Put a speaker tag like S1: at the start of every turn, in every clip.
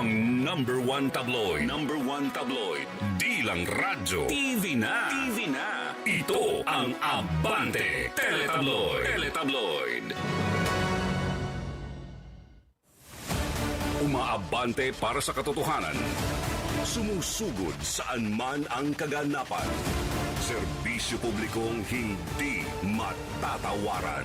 S1: Ang number one tabloid. Number one tabloid. Di lang radyo. TV na. TV na. Ito ang Abante Teletabloid. Teletabloid. Umaabante para sa katotohanan. Sumusugod saan man ang kaganapan. Serbisyo publikong hindi matatawaran.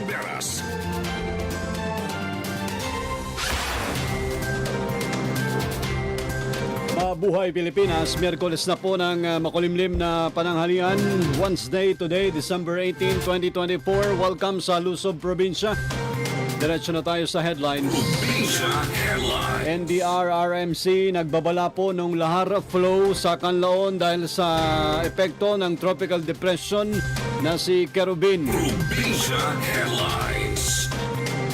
S1: Oberas.
S2: Mabuhay Pilipinas, Miyerkules na po ng uh, makulimlim na pananghalian. Wednesday today, December 18, 2024. Welcome sa Luzon Probinsya. Diretso na tayo sa headlines. NDRRMC nagbabala po ng lahar flow sa Canlaon dahil sa epekto ng tropical depression na si Kerubin.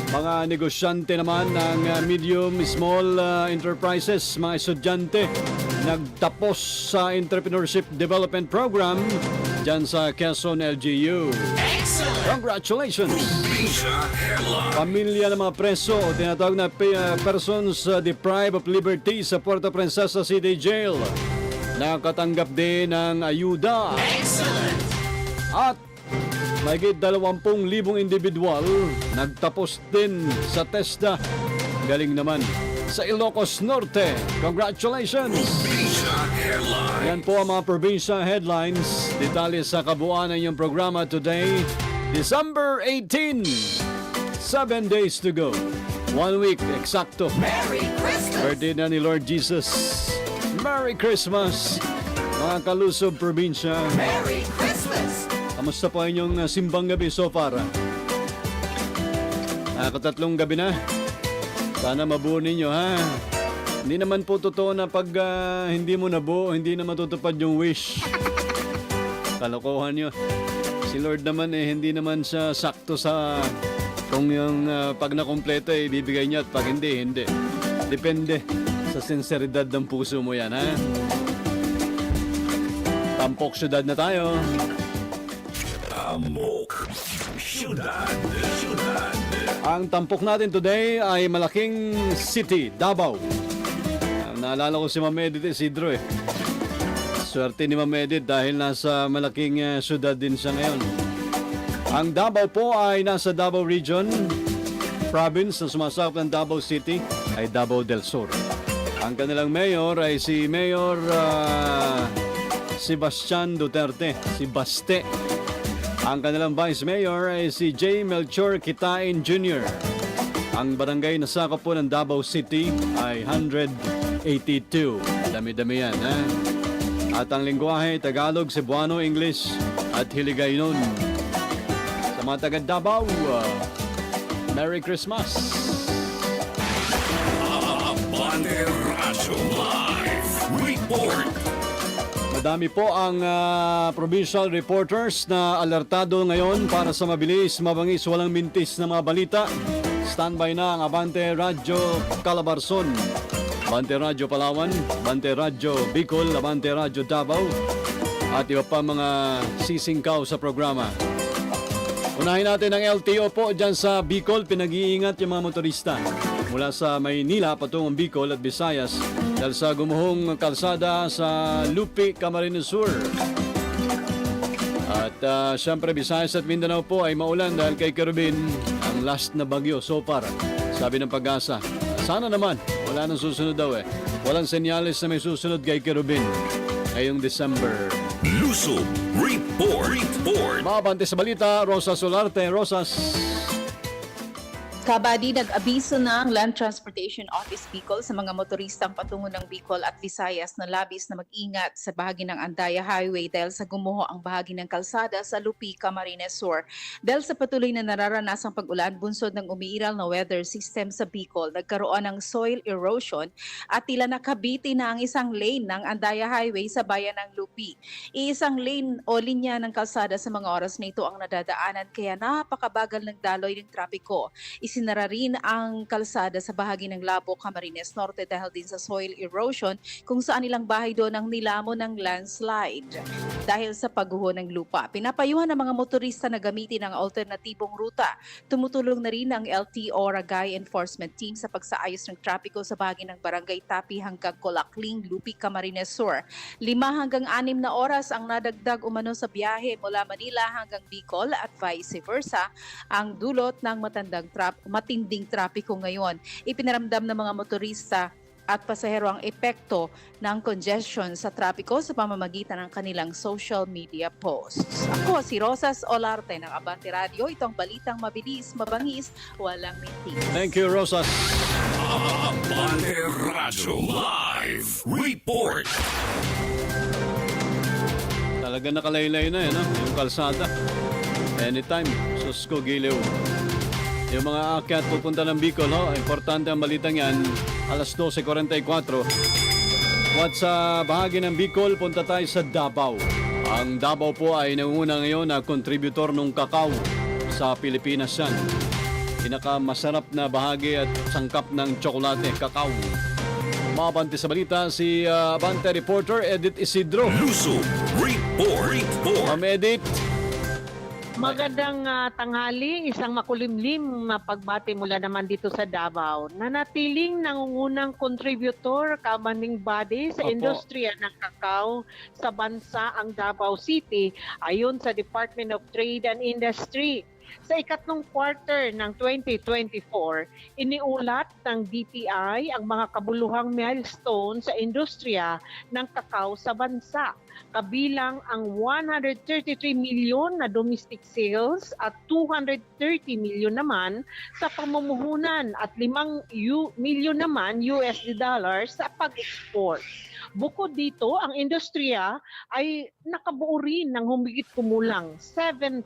S2: Mga negosyante naman ng uh, medium small uh, enterprises, mga estudyante, nagtapos sa Entrepreneurship Development Program dyan sa Quezon LGU. Congratulations!
S1: Probinsya Headline.
S2: Pamilya ng mga preso o tinatawag na uh, persons uh, deprived of liberty sa Puerto Princesa City Jail. Nakatanggap din ng ayuda. At Mahigit 20,000 individual nagtapos din sa TESDA. Galing naman sa Ilocos Norte. Congratulations! Yan po ang mga probinsya headlines. Detalye sa kabuuan ng iyong programa today, December 18. Seven days to go. One week, eksakto.
S3: Merry Christmas!
S2: Birthday na ni Lord Jesus. Merry Christmas! Mga kalusob probinsya.
S3: Merry Christmas!
S2: Kamusta po inyong uh, simbang gabi so far? ah? Nakakatatlong gabi na. Sana mabuo ninyo ha. Hindi naman po totoo na pag ah, hindi mo nabuo, hindi na matutupad yung wish. Kalokohan yun. Si Lord naman eh, hindi naman siya sakto sa kung yung ah, pag nakompleto eh, bibigay niya at pag hindi, hindi. Depende sa sinseridad ng puso mo yan ha. Tampok syudad na tayo.
S1: Amok. Syudad. Syudad.
S2: Ang tampok natin today ay malaking city, Davao. Naalala ko si Ma'am Edith Isidro eh. Swerte ni Ma'am Edith dahil nasa malaking eh, syudad din siya ngayon. Ang Davao po ay nasa Davao Region, province na sumasakop ng Davao City ay Davao del Sur. Ang kanilang mayor ay si Mayor ah, Sebastian Duterte, si Baste. Ang kanilang Vice Mayor ay si J. Melchor Kitain Jr. Ang barangay na sakop po ng Davao City ay 182. Dami-dami yan, ha? At ang lingwahe, Tagalog, Cebuano, English at Hiligaynon. Sa mga taga Davao, uh, Merry Christmas!
S1: Abante Live. Report.
S2: Madami po ang ah, provincial reporters na alertado ngayon para sa mabilis, mabangis, walang mintis na mga balita. Standby na ang Abante Radyo Calabarzon, Abante Radyo Palawan, Abante Radyo Bicol, Abante Radyo Davao, at iba pa mga sisingkaw sa programa. Unahin natin ang LTO po dyan sa Bicol. Pinag-iingat yung mga motorista mula sa Maynila patungong Bicol at Visayas dahil sa gumuhong kalsada sa Lupi, Camarines Sur. At ah, syempre Visayas at Mindanao po ay maulan dahil kay Kerubin ang last na bagyo so far. Sabi ng pag-asa. Sana naman Wala nang susunod daw eh. Walang senyales na may susunod kay Kerubin ngayong December.
S1: Luso Report. Report.
S2: Mabante sa balita, Rosas Solarte. Rosas.
S4: Kabady nag-abiso na ang Land Transportation Office Bicol sa mga motoristang patungo ng Bicol at Visayas na labis na mag-ingat sa bahagi ng Andaya Highway dahil sa gumuho ang bahagi ng kalsada sa Lupi, Camarines Sur. Dahil sa patuloy na nararanasang pag-ulan bunsod ng umiiral na weather system sa Bicol, nagkaroon ng soil erosion at tila nakabiti na ang isang lane ng Andaya Highway sa bayan ng Lupi. Iisang lane o linya ng kalsada sa mga oras na ito ang nadadaanan kaya napakabagal ng daloy ng trapiko. Isinara rin ang kalsada sa bahagi ng Labo, Camarines Norte dahil din sa soil erosion kung saan ilang bahay doon ang nilamo ng landslide. Dahil sa pagguho ng lupa, pinapayuhan ng mga motorista na gamitin ang alternatibong ruta. Tumutulong na rin ang LTO Ragay Enforcement Team sa pagsaayos ng trapiko sa bahagi ng Barangay Tapi hanggang Colacling, Lupi, Camarines Sur. Lima hanggang anim na oras ang nadagdag umano sa biyahe mula Manila hanggang Bicol at vice versa ang dulot ng matandang trap, matinding trapiko ngayon. Ipinaramdam ng mga motorista at pasahero ang epekto ng congestion sa trapiko sa pamamagitan ng kanilang social media posts. Ako si Rosas Olarte ng Abante Radio. Itong balitang mabilis, mabangis, walang mintis.
S2: Thank you, Rosas.
S1: Abante Radyo Live Report.
S2: Talaga nakalaylay na eh, no? yung kalsada. Anytime, sus ko giliw. Yung mga akyat pupunta ng Bicol, ho, importante ang balitang yan, alas 12.44. What sa bahagi ng Bicol, punta tayo sa Davao. Ang Davao po ay nanguna ngayon na contributor ng kakao sa Pilipinas yan. Pinakamasarap na bahagi at sangkap ng tsokolate, kakao. Mabante sa balita si uh, Abante reporter Edith Isidro.
S1: Luso Report. Report.
S2: Ma'am Edith,
S5: Magandang ah, tanghali, isang makulimlim na pagbati mula naman dito sa Davao. Nanatiling nangungunang contributor kamaning body sa
S2: Opo.
S5: industriya ng kakao sa bansa ang Davao City ayon sa Department of Trade and Industry. Sa ikatlong quarter ng 2024, iniulat ng DTI ang mga kabuluhang milestone sa industriya ng kakao sa bansa kabilang ang 133 milyon na domestic sales at 230 milyon naman sa pamumuhunan at 5 U- milyon naman USD dollars sa pag-export. Bukod dito, ang industriya ay nakabuo rin ng humigit kumulang 7,000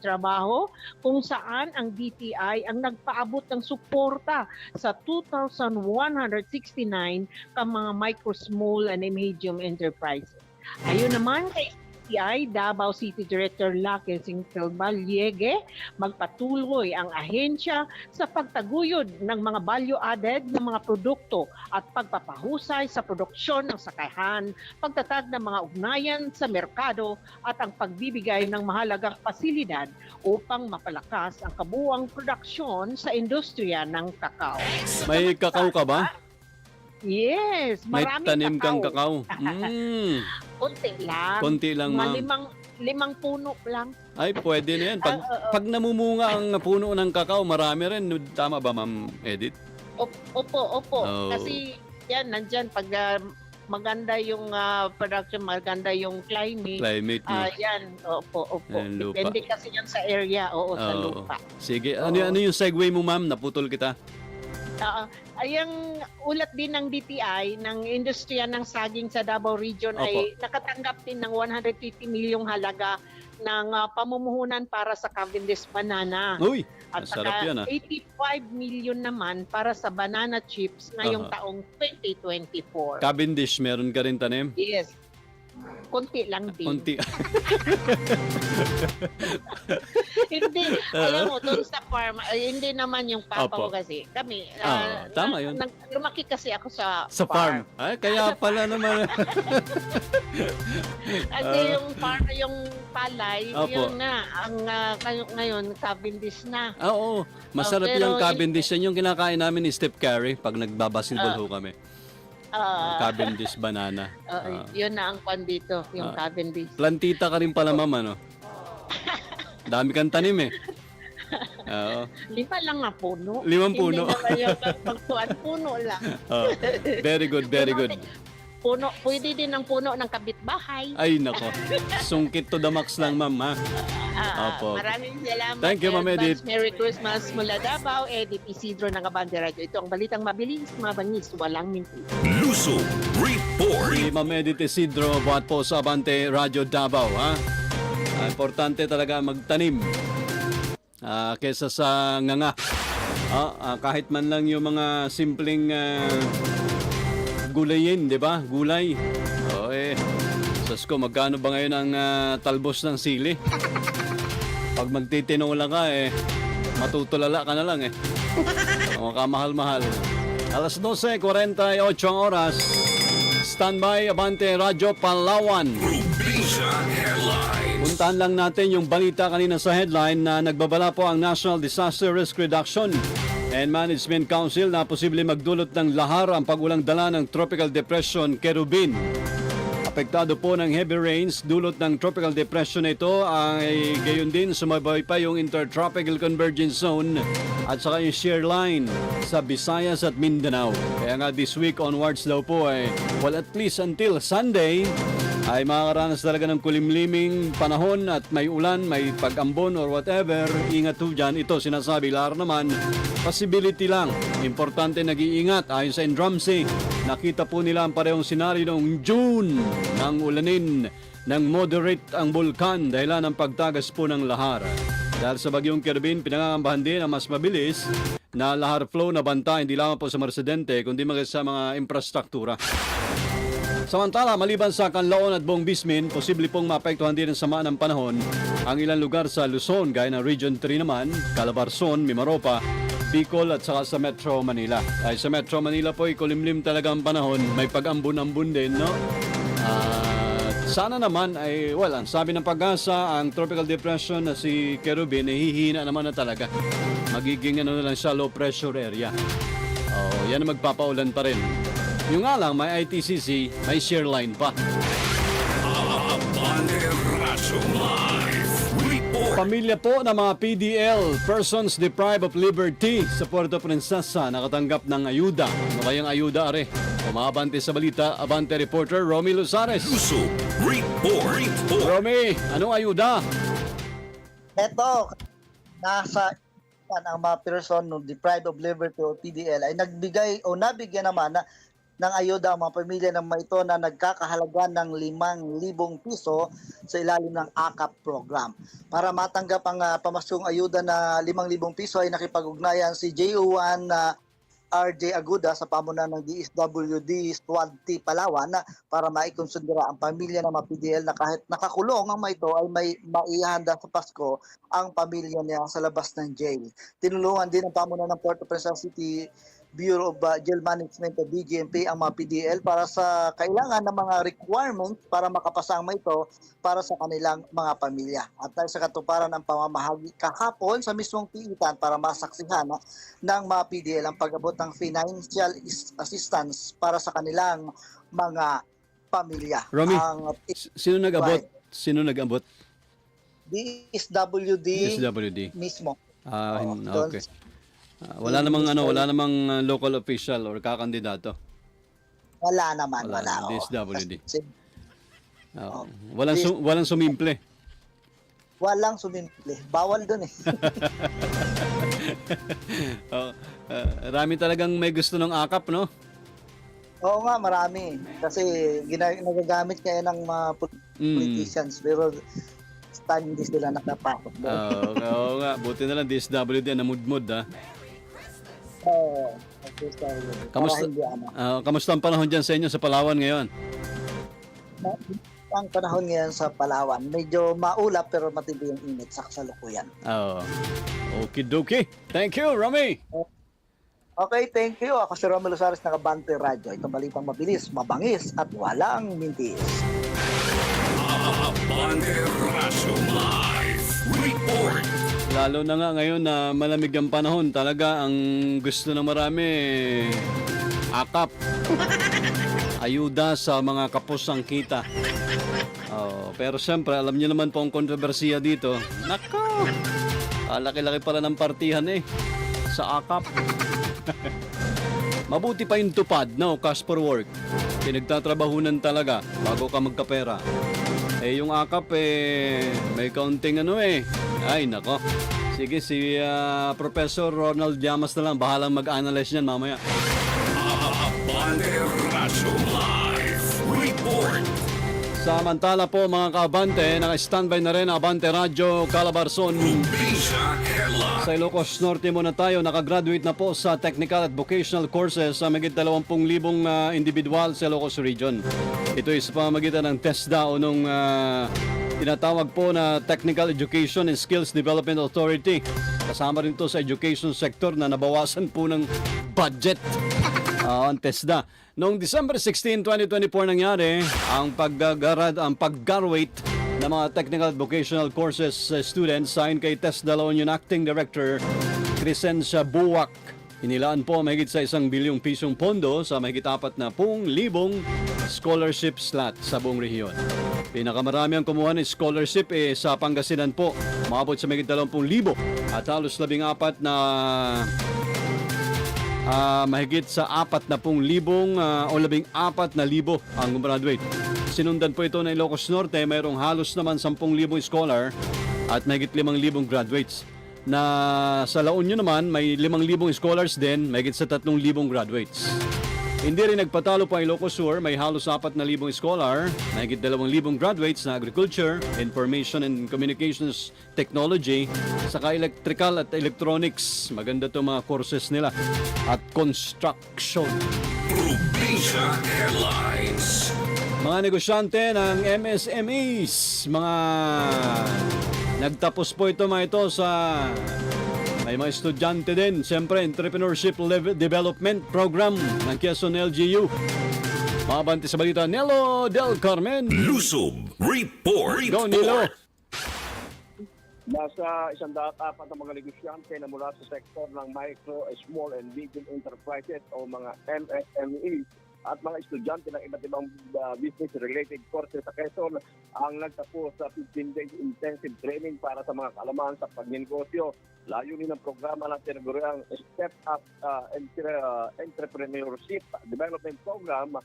S5: trabaho kung saan ang DTI ang nagpaabot ng suporta sa 2,169 ka mga micro, small, and medium enterprises. Ayun naman kay DTI, Davao City Director Lucky Singfield Baliege, magpatuloy ang ahensya sa pagtaguyod ng mga value-added na mga produkto at pagpapahusay sa produksyon ng sakahan, pagtatag ng mga ugnayan sa merkado at ang pagbibigay ng mahalagang pasilidad upang mapalakas ang kabuang produksyon sa industriya ng kakao.
S2: may kakao ka ba?
S5: Yes,
S2: May
S5: maraming
S2: tanim kang
S5: kakao.
S2: Mm,
S5: Konti lang.
S2: konti lang, ma'am.
S5: limang, limang puno lang.
S2: Ay, pwede na yan. Pag,
S5: Ah, ah.
S2: pag namumunga ang puno ng kakao, marami rin. Tama ba, ma'am Edith?
S5: Op- Opo, opo.
S2: Oh.
S5: Kasi yan, nandyan, pag ah, maganda yung ah, production, maganda yung climate,
S2: Climate
S5: ah,
S2: niyo.
S5: yan, opo, opo.
S2: Yan, lupa.
S5: Depende kasi yan sa area, oo, sa
S2: Oo.
S5: lupa.
S2: Sige, ano,
S5: Oo.
S2: ano yung segue mo, ma'am? Naputol kita.
S5: Ah, ayang ulat din ng DTI ng industriya ng saging sa Davao Region
S2: Opo.
S5: ay nakatanggap din ng 150 milyong halaga ng ah, pamumuhunan para sa Cavendish banana.
S2: Uy,
S5: At saka
S2: yan ah.
S5: 85 million naman para sa banana chips ngayong
S2: Aha.
S5: taong 2024.
S2: Cavendish, meron ka rin tanim?
S5: yes. Konti lang din.
S2: Unti.
S5: hindi, alam mo, doon sa farm, ay, hindi naman yung papa
S2: Opo.
S5: ko kasi. Kami,
S2: Ah,
S5: ah,
S2: tama yun.
S5: nag- lumaki kasi ako sa,
S2: Sa farm. Ay, kaya pala naman.
S5: Kasi
S2: Ah.
S5: yung farm, yung palay,
S2: Opo.
S5: yun na, ang ah, kayo- ngayon, Cavendish na.
S2: Ah, Oo, masarap
S5: Oh, pero
S2: yung Cavendish. Yan yung kinakain namin ni Steph Curry pag nagbabasketball
S5: Ah.
S2: ho kami.
S5: Ah,
S2: Cavendish banana.
S5: ah,
S2: Ah.
S5: yun na ang kwan dito, yung
S2: Ah.
S5: Cavendish.
S2: Plantita ka rin pala, ma'am, ano? Dami kang tanim eh. Oo.
S5: Lima lang nga puno.
S2: Limang puno.
S5: Hindi naman yung pagtuan puno lang.
S2: Oo. very good, very good.
S5: Puno, pwede din ang puno ng kabitbahay.
S2: Ay, nako. Sungkit to the max lang, ma'am, ha?
S5: Ah,
S2: Opo.
S5: Maraming salamat.
S2: Thank you, Ma'am
S5: Advance
S2: Edith.
S5: Merry Christmas mula Davao, Edith Isidro ng Abante Radio. Ito ang balitang mabilis, mabangis, walang minti.
S1: Luso Report.
S2: Si Ma'am Edith Isidro, buhat po sa Abante Radio Davao, ha? Ah, importante talaga magtanim ah, kesa sa nganga. Ah, ah, kahit man lang yung mga simpleng ah, gulayin, di ba? Gulay. O eh, Diyos ko, magkano ba ngayon ang ah, talbos ng sili? Pag magtitinola ka eh, matutulala ka na lang eh. O kamahal-mahal. Alas 12.48 ang oras. Standby, Abante Radyo Palawan. Puntahan lang natin yung balita kanina sa headline na nagbabala po ang National Disaster Risk Reduction and Management Council na posible magdulot ng lahar ang pagulang dala ng Tropical Depression Kerubin. Apektado po ng heavy rains, dulot ng tropical depression na ito ay gayon din sumabay pa yung Intertropical Convergence Zone at saka yung shear line sa Visayas at Mindanao. Kaya nga this week onwards daw po ay, well at least until Sunday, ay makakaranas talaga ng kulimliming panahon at may ulan, may pag-ambon or whatever. Ingat po dyan. Ito sinasabi, lar naman, possibility lang. Importante nag-iingat. Ayon sa Indrumsy, nakita po nila ang parehong senaryo noong June ng ulanin ng moderate ang bulkan dahilan ng pagtagas po ng lahar. Dahil sa bagyong Kerbin, pinangangambahan din ang mas mabilis na lahar flow na banta hindi lamang po sa Marsidente kundi maging sa mga infrastruktura. Samantala, maliban sa Canlaon at Buong Bismin, posible pong maapektuhan din ng sama ng panahon ang ilang lugar sa Luzon, gaya ng Region 3 naman, Calabarzon, Mimaropa, Bicol at saka sa Metro Manila. Ay sa Metro Manila po, kulimlim talaga ang panahon. May pag-ambon-ambon din, no? At sana naman ay, well, ang sabi ng pag-asa, ang tropical depression na si Kerubin, ay hihina naman na talaga. Magiging ano na lang siya, low pressure area. Oh, yan ang magpapaulan pa rin. Yung nga lang, may ITCC, may share line pa. Pamilya po ng mga PDL, Persons Deprived of Liberty sa Puerto Princesa, nakatanggap ng ayuda. Ano kayang ayuda, are? Umabante sa balita, Abante reporter Romy Luzares.
S1: Luso Report. Report.
S2: Romy, anong ayuda?
S6: Eto, nasa ang mga person no, deprived of liberty o PDL ay nagbigay o nabigyan naman na, ng ayuda ang mga pamilya ng ito na nagkakahalaga ng 5,000 piso sa ilalim ng AKAP program. Para matanggap ang uh, pamaskong ayuda na 5,000 piso ay nakipag-ugnayan si JO1 na RJ Aguda sa pamunan ng DSWD Squad T Palawan na para maikonsidera ang pamilya ng mga PDL na kahit nakakulong ang ito ay may maihanda sa Pasko ang pamilya niya sa labas ng jail. Tinulungan din ng pamunan ng Puerto Princesa City Bureau of uh, Jail Management o BGMP ang mga PDL para sa kailangan ng mga requirements para makapasa ang mga ito para sa kanilang mga pamilya. At dahil sa katuparan ng pamamahagi kahapon sa mismong piitan para masaksihan na, ng mga PDL ang pag-abot ng financial is- assistance para sa kanilang mga pamilya.
S2: Romy,
S6: Ang
S2: Sino nag-abot? Sino nag-abot?
S6: DSWD
S2: SWD.
S6: mismo.
S2: Ah,
S6: doon
S2: okay. Ah, wala namang ano, wala namang uh, local official or kakandidato.
S6: Wala naman,
S2: Wala,
S6: wala. oo.
S2: DSWD.
S6: Kasi
S2: Ah, walang su- walang sumimple.
S6: walang sumimple. Bawal dun eh.
S2: Oh, ah, rami talagang may gusto ng akap, no?
S6: Oo nga, marami. Kasi gina- nagagamit kaya ng mga
S2: Mm.
S6: politicians. Pero sila nakapasok doon.
S2: Ah, okay, oo nga, buti na lang DSWD na mudmud ha.
S6: Oo.
S2: Kamusta? Ah, kamusta ang panahon diyan sa inyo sa Palawan ngayon?
S6: Ang panahon ngayon sa Palawan, medyo maulap pero matindi yung init sa kasalukuyan.
S2: Oh. Okay, dokie. Thank you, Rami.
S6: Okay, thank you. Ako si Romelo Sares ng Abante Radio. Ito balitang mabilis, mabangis at walang mintis.
S1: Abante Radyo Live Report.
S2: Lalo na nga ngayon na malamig ang panahon, talaga ang gusto ng marami akap. Ayuda sa mga kapusang kita. Oh, pero siyempre, alam niyo naman po ang kontrobersiya dito. Nako! Ah, laki-laki pala ng partihan eh. Sa akap. Mabuti pa yung tupad, no? Cash for work. Pinagtatrabahunan talaga bago ka magkapera. Eh, yung akap eh, may kaunting ano eh. Ay, nako. Sige, si ah, Professor Ronald Llamas na lang. Bahalang mag-analyze niyan mamaya. Samantala po mga kaabante, naka-standby na rin Abante Radyo Calabarzon. Sa Ilocos Norte muna tayo, nakagraduate na po sa technical at vocational courses sa magit 20,000 uh, individual sa Ilocos Region. Ito ay sa pamamagitan ng TESDA o nung uh, tinatawag po na Technical Education and Skills Development Authority. Kasama rin to sa education sector na nabawasan po ng budget. Ah, ang TESDA. Noong December 16, 2024 nangyari ang paggagarad ang paggraduate ng mga technical at vocational courses uh, students sign kay TESDA La Union Acting Director Crescencia Buwak. Inilaan po mahigit sa isang bilyong pisong pondo sa mahigit apat na pung libong scholarship slot sa buong rehiyon. Pinakamarami ang kumuha ng scholarship eh, sa Pangasinan po. Maabot sa mahigit 20,000 at halos 14 na Ah, mahigit sa apat na pong libong ah, o labing apat na libo ang gumraduate. Sinundan po ito ng Ilocos Norte, mayroong halos naman 10,000 scholar at mahigit 5,000 graduates. Na sa La Union naman, may 5,000 scholars din, mahigit sa 3,000 graduates. Hindi rin nagpatalo pa ang Ilocos Sur, may halos 4,000 scholar, mahigit 2,000 graduates na Agriculture, Information and Communications Technology, saka Electrical at Electronics. Maganda to mga courses nila. At Construction.
S1: Probinsya Headlines.
S2: Mga negosyante ng MSMEs, mga nagtapos po ito mga ito sa may mga estudyante din, siyempre Entrepreneurship Level Development Program ng Quezon LGU. Mabante sa balita, Nelo Del Carmen.
S1: Lusob Report.
S2: Go, Nilo.
S7: Nasa isang daat apat na mga negosyante na mula sa sektor ng micro, small and medium enterprises o mga MSME at mga estudyante ng iba't ibang uh, business-related courses sa Quezon ang nagtapos sa 15 days intensive training para sa mga kaalaman sa pagnegosyo. Layunin ng programa ng tinaguriang Step Up uh, Entre- uh, Entrepreneurship Development Program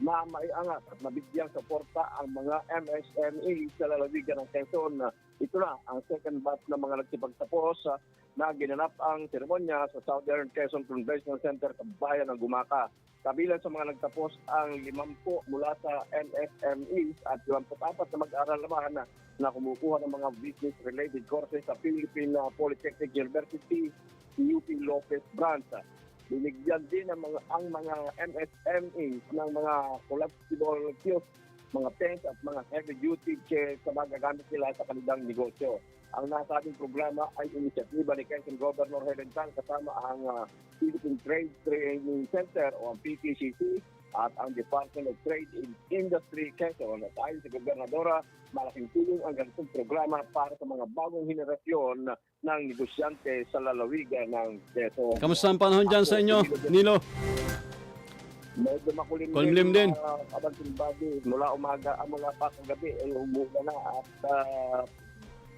S7: na maiangat at mabigyang suporta ang mga MSME sa lalawigan ng Quezon. Ito na ang second batch ng mga nagsipagsapos uh, na ginanap ang seremonya sa Southern Quezon Convention Center, Kabayan ng Gumaka. Kabilang sa mga nagtapos ang limampu mula sa MSMEs at 24 na mag-aral naman na, na kumukuha ng mga business-related courses sa Philippine uh, Polytechnic University, UP Lopez Branch. Binigyan din ng mga, ang mga MSMEs ng mga collapsible kiosk, mga tents at mga heavy-duty chairs sa magagamit nila sa kanilang negosyo. Ang nasabing programa ay inisyatiba ni Quezon Governor Helen Tan kasama ang uh, Philippine Trade Training Center o ang PTCC at ang Department of Trade and Industry Quezon. At ayon sa Gobernadora, malaking tulong ang ganitong programa para sa mga bagong henerasyon ng negosyante sa lalawigan ng Quezon.
S2: Kamusta ang panahon dyan sa inyo, Nilo?
S7: Medyo makulimlim,
S2: Kulimlim din.
S7: Uh, Abanting Badi. Mula umaga, ah, mula pa sa gabi ay umulan na at uh,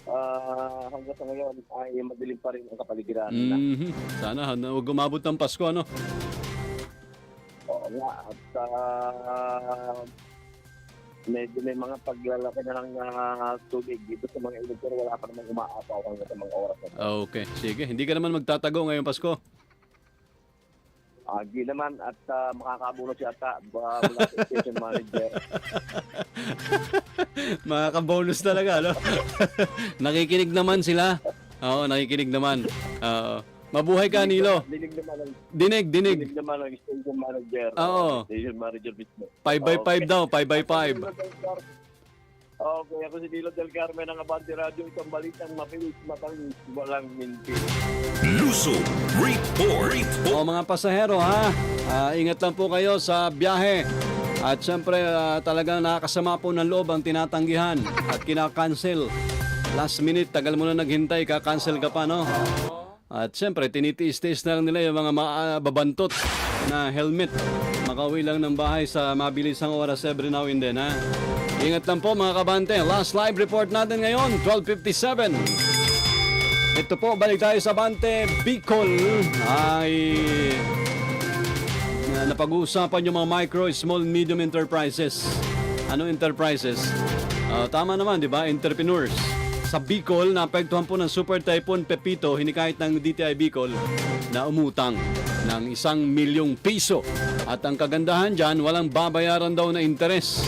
S7: uh, hanggang sa ngayon ay madilim pa rin ang kapaligiran.
S2: Mhm. Sana na huwag umabot ng Pasko, ano?
S7: Oo nga. At uh, medyo may mga paglalaki na ng uh, tubig dito sa mga ilog pero wala pa namang umaapaw hanggang sa mga oras na.
S2: Okay, sige. Hindi ka naman magtatago ngayong Pasko.
S7: Agi naman at uh, makakabuno si Ata uh, mula sa station manager.
S2: Makaka-bonus talaga, no? nakikinig naman sila. Oo, nakikinig naman. Oo. Mabuhay ka, Nilo.
S7: Dinig naman ang
S2: Dinig, dinig.
S7: dinig naman ang station manager.
S2: Oo.
S7: Station manager mismo.
S2: 5 by 5
S7: Okay.
S2: daw, 5 by 5.
S7: Okay, ako si Dilo Del Carmen ng Abante Radio. Isang balitang mapilis, matalis, walang minti.
S1: Lusob Report.
S2: O mga pasahero ha, ah, ingat lang po kayo sa biyahe. At syempre ah, talagang nakakasama po ng loob ang tinatanggihan at kinakancel. Last minute, tagal mo na naghintay, kakancel ka pa no? At syempre, tinitiis-tiis na lang nila yung mga mababantot na helmet. Makauwi lang ng bahay sa mabilisang oras every now and then ha. Ingat lang po mga kabante. Last live report natin ngayon, 12.57. Ito po, balik tayo sa Bante. Bicol ay na napag-uusapan yung mga micro, small, medium enterprises. Ano enterprises? Ah, tama naman, di ba? Entrepreneurs. Sa Bicol, naapektuhan po ng Super Typhoon Pepito, hinikahit ng DTI Bicol na umutang ng isang milyong piso. At ang kagandahan dyan, walang babayaran daw na interes.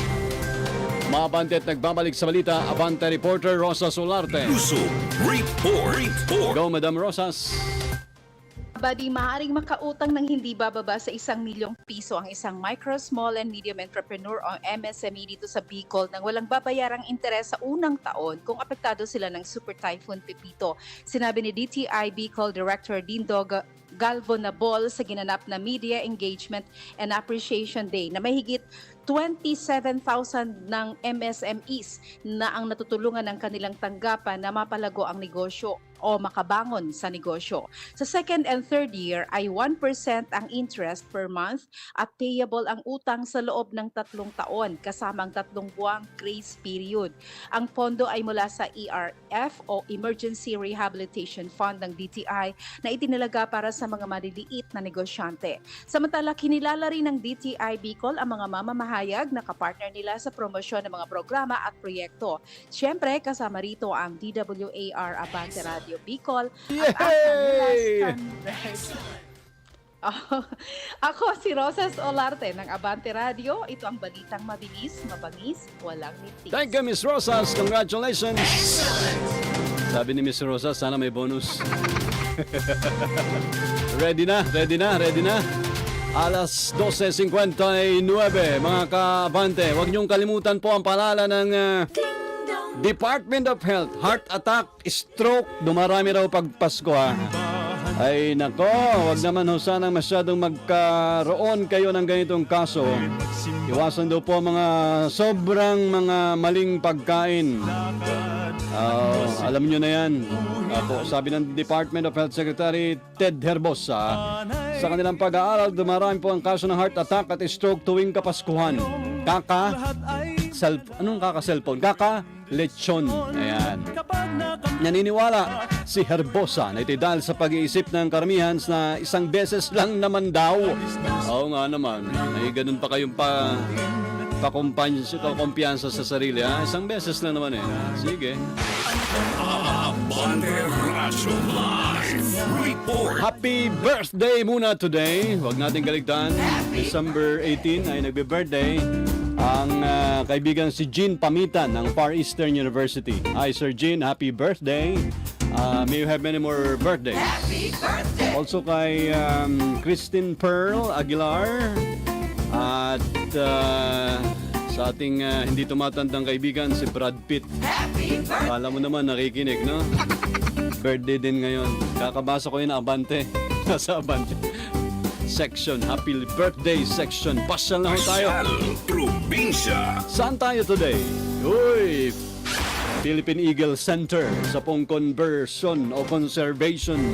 S2: Mga Abante at nagbabalik sa balita, Abante reporter Rosa Solarte.
S1: Lusob Report. Report.
S2: Go, Madam Rosas.
S4: Badi, maaaring makautang ng hindi bababa sa isang milyong piso ang isang micro, small, and medium entrepreneur o MSME dito sa Bicol nang walang babayarang interes sa unang taon kung apektado sila ng Super Typhoon Pepito. Sinabi ni DTI Bicol Director Dindog Galvo Nabol sa ginanap na Media Engagement and Appreciation Day na mahigit 27,000 ng MSMEs na ang natutulungan ng kanilang tanggapan na mapalago ang negosyo o makabangon sa negosyo. Sa second and third year ay 1% ang interest per month at payable ang utang sa loob ng tatlong taon kasama ang tatlong buwang grace period. Ang pondo ay mula sa ERF o Emergency Rehabilitation Fund ng DTI na itinalaga para sa mga maliliit na negosyante. Samantala, kinilala rin ng DTI Bicol ang mga mamamahayag na kapartner nila sa promosyon ng mga programa at proyekto. Siyempre, kasama rito ang DWAR Abante Radio Bicol at ang
S2: Yay!
S4: Oh, ako si Rosas Olarte ng Abante Radio. Ito ang balitang mabilis, mabangis, walang mitis.
S2: Thank you, Miss Rosas. Congratulations. Sabi ni Miss Rosas, sana may bonus. ready na, ready na, ready na. Alas 12.59, mga kabante. Huwag niyong kalimutan po ang palala ng ah, Department of Health. Heart attack, stroke, dumarami raw pag Pasko ha. Ay nako, wag naman ho sanang masyadong magkaroon kayo ng ganitong kaso. Iwasan daw po mga sobrang mga maling pagkain. Ah, alam nyo na yan. Apo, sabi ng Department of Health Secretary Ted Herbosa, sa kanilang pag-aaral, dumarami po ang kaso ng heart attack at stroke tuwing Kapaskuhan. Kaka, cell, anong kaka cellphone? Kaka, lechon. Ayan. Naniniwala si Herbosa na ito dahil sa pag-iisip ng karamihan na isang beses lang naman daw. Oo nga naman. May ganun pa kayong pa kakumpiyansa sa sarili. Ha? Isang beses lang naman eh. Sige. Happy birthday muna today. Huwag natin kaligtaan. December 18 ay nagbe-birthday ang ah, kaibigan si Jean Pamitan ng Far Eastern University. Hi Sir Jean, happy birthday. Ah, may you have many more birthdays. Also kay um, Christine Pearl Aguilar at ah, sa ating ah, hindi tumatandang kaibigan si Brad Pitt. Kala mo naman nakikinig, no? Birthday din ngayon. Kakabasa ko yun Abante. Nasa Abante. Section. Happy birthday section. Pasyal na tayo.
S1: Pasyal Probinsya.
S2: Saan tayo today? Uy! Philippine Eagle Center sa pong conversion o conservation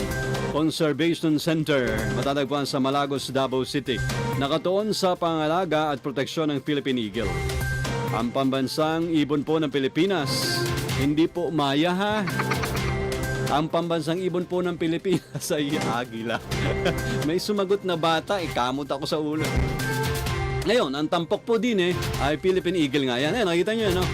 S2: Conservation Center matatagpuan sa Malagos, Davao City. Nakatuon sa pangalaga at proteksyon ng Philippine Eagle. Ang pambansang ibon po ng Pilipinas, hindi po maya ha. Ang pambansang ibon po ng Pilipinas ay agila. May sumagot na bata, ikamot ako sa ulo. Ngayon, ang tampok po din eh, ay Philippine Eagle nga yan. Eh, nakita nyo no?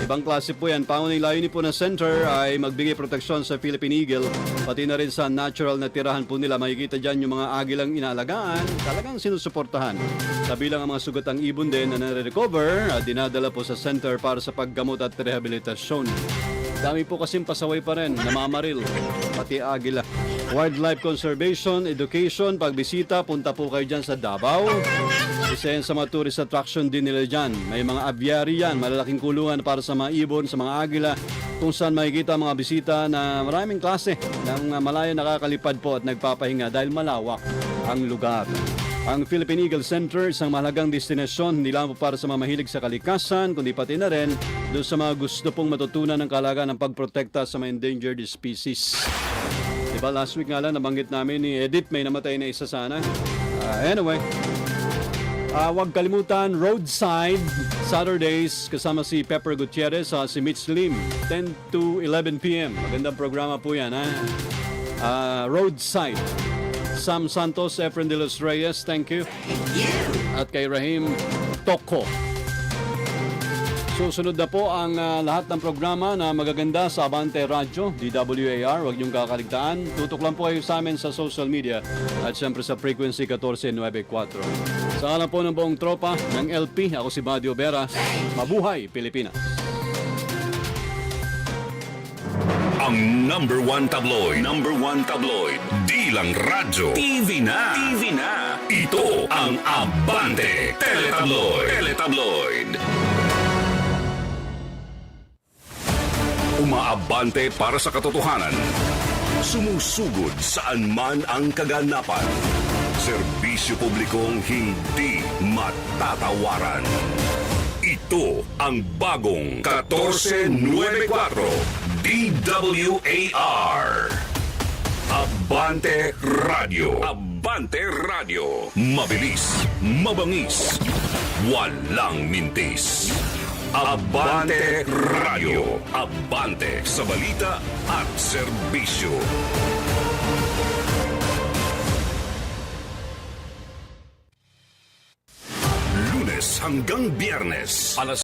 S2: Ibang klase po yan. Pangunang layunin po ng center ay magbigay proteksyon sa Philippine Eagle, pati na rin sa natural na tirahan po nila. Makikita dyan yung mga agilang inaalagaan, talagang sinusuportahan. Kabilang ang mga sugatang ibon din na nare-recover at dinadala po sa center para sa paggamot at rehabilitasyon. Dami po kasing pasaway pa rin, namamaril, pati agila. Wildlife conservation, education, pagbisita, punta po kayo dyan sa Davao. Isa yan sa mga tourist attraction din nila dyan. May mga aviary yan, malalaking kulungan para sa mga ibon, sa mga agila, kung saan makikita mga bisita na maraming klase ng malaya nakakalipad po at nagpapahinga dahil malawak ang lugar. Ang Philippine Eagle Center, isang mahalagang destinasyon, hindi po para sa mga mahilig sa kalikasan, kundi pati na rin doon sa mga gusto pong matutunan ng kalaga ng pagprotekta sa mga endangered species. Diba last week nga lang nabanggit namin ni Edith may namatay na isa sana. Ah, anyway, Ah, huwag kalimutan, Roadside, Saturdays, kasama si Pepper Gutierrez, sa si Mitch Lim, 10 to 11 p.m. Magandang programa po yan, ha? Ah, Roadside. Sam Santos, Efren de los Reyes, thank you. At kay Rahim Toko. Susunod na po ang ah, lahat ng programa na magaganda sa Abante Radio, DWAR. Huwag niyong kakaligtaan. Tutok lang po kayo sa amin sa social media at siyempre sa frequency 1494. Sa alam po ng buong tropa ng LP, ako si Badio Vera. Mabuhay, Pilipinas!
S1: Ang number one tabloid. Number one tabloid. Di lang radyo. TV na. TV na. Ito ang Abante Teletabloid. Teletabloid. Umaabante para sa katotohanan. Sumusugod saan man ang kaganapan. Serbisyo publikong hindi matatawaran. Ito ang bagong 1494 DWAR. Abante Radio. Abante Radio. Mabilis, mabangis, walang mintis. Abante Radio. Abante sa balita at serbisyo. Lunes hanggang Biyernes, alas